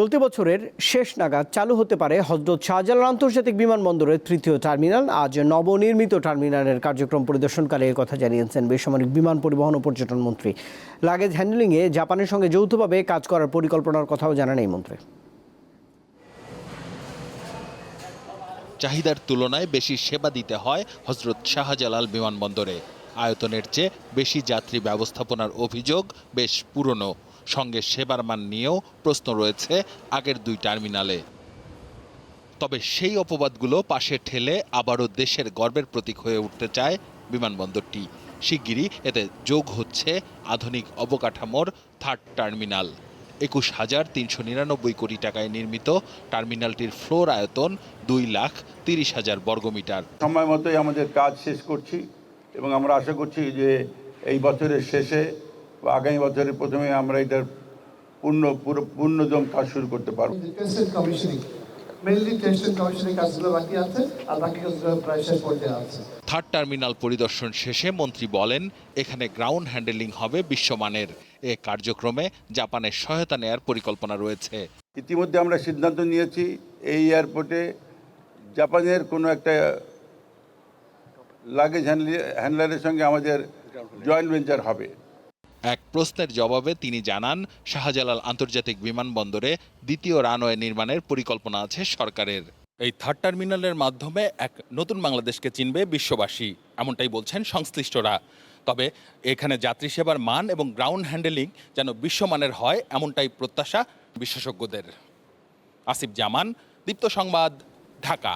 চলতি বছরের শেষ নাগাদ চালু হতে পারে হজরত শাহজালাল আন্তর্জাতিক বিমানবন্দরের তৃতীয় টার্মিনাল। আজ নবনির্মিত টার্মিনালের কার্যক্রম পরিদর্শনকালে এ কথা জানিয়েছেন বেসামরিক বিমান পরিবহন ও পর্যটন মন্ত্রী। লাগেজ হ্যান্ডলিংয়ে জাপানের সঙ্গে যৌথভাবে কাজ করার পরিকল্পনার কথাও জানান এই মন্ত্রী। চাহিদার তুলনায় বেশি সেবা দিতে হয় হজরত শাহজালাল বিমানবন্দরে। আয়তনের চেয়ে বেশি যাত্রী ব্যবস্থাপনার অভিযোগ বেশ পুরনো। সঙ্গে সেবার মান নিয়েও প্রশ্ন রয়েছে আগের দুই টার্মিনালে। তবে সেই অপবাদগুলো পাশে ঠেলে আবারও দেশের গর্বের প্রতীক হয়ে উঠতে চায় বিমানবন্দরটি। শিগগিরই এতে যোগ হচ্ছে আধুনিক অবকাঠামোর থার্ড টার্মিনাল। একুশ হাজার তিনশো নিরানব্বই কোটি টাকায় নির্মিত টার্মিনালটির ফ্লোর আয়তন দুই লাখ তিরিশ হাজার বর্গমিটার। সময় মতোই আমাদের কাজ শেষ করছি এবং আমরা আশা করছি যে এই বছরের শেষে আগামী বছরের প্রথমে আমরা এটার পূর্ণ পুরো পূর্ণদম কাজ শুরু করতে পারব। থার্ড টার্মিনাল পরিদর্শন শেষে মন্ত্রী বলেন এখানে গ্রাউন্ড হ্যান্ডেলিং হবে বিশ্বমানের। এ কার্যক্রমে জাপানের সহায়তা নেয়ার পরিকল্পনা রয়েছে। ইতিমধ্যে আমরা সিদ্ধান্ত নিয়েছি এই এয়ারপোর্টে জাপানের কোনো একটা লাগেজ হ্যান্ডলারের সঙ্গে আমাদের জয়েন্ট ভেঞ্চার হবে। এক প্রশ্নের জবাবে তিনি জানান, শাহজালাল আন্তর্জাতিক বিমানবন্দরে দ্বিতীয় রানওয়ে নির্মাণের পরিকল্পনা আছে সরকারের। এই থার্ড টার্মিনালের মাধ্যমে এক নতুন বাংলাদেশকে চিনবে বিশ্ববাসী, এমনটাই বলছেন সংশ্লিষ্টরা। তবে এখানে যাত্রী সেবার মান এবং গ্রাউন্ড হ্যান্ডেলিং যেন বিশ্বমানের হয়, এমনটাই প্রত্যাশা বিশেষজ্ঞদের। আসিফ জামান, দীপ্ত সংবাদ, ঢাকা।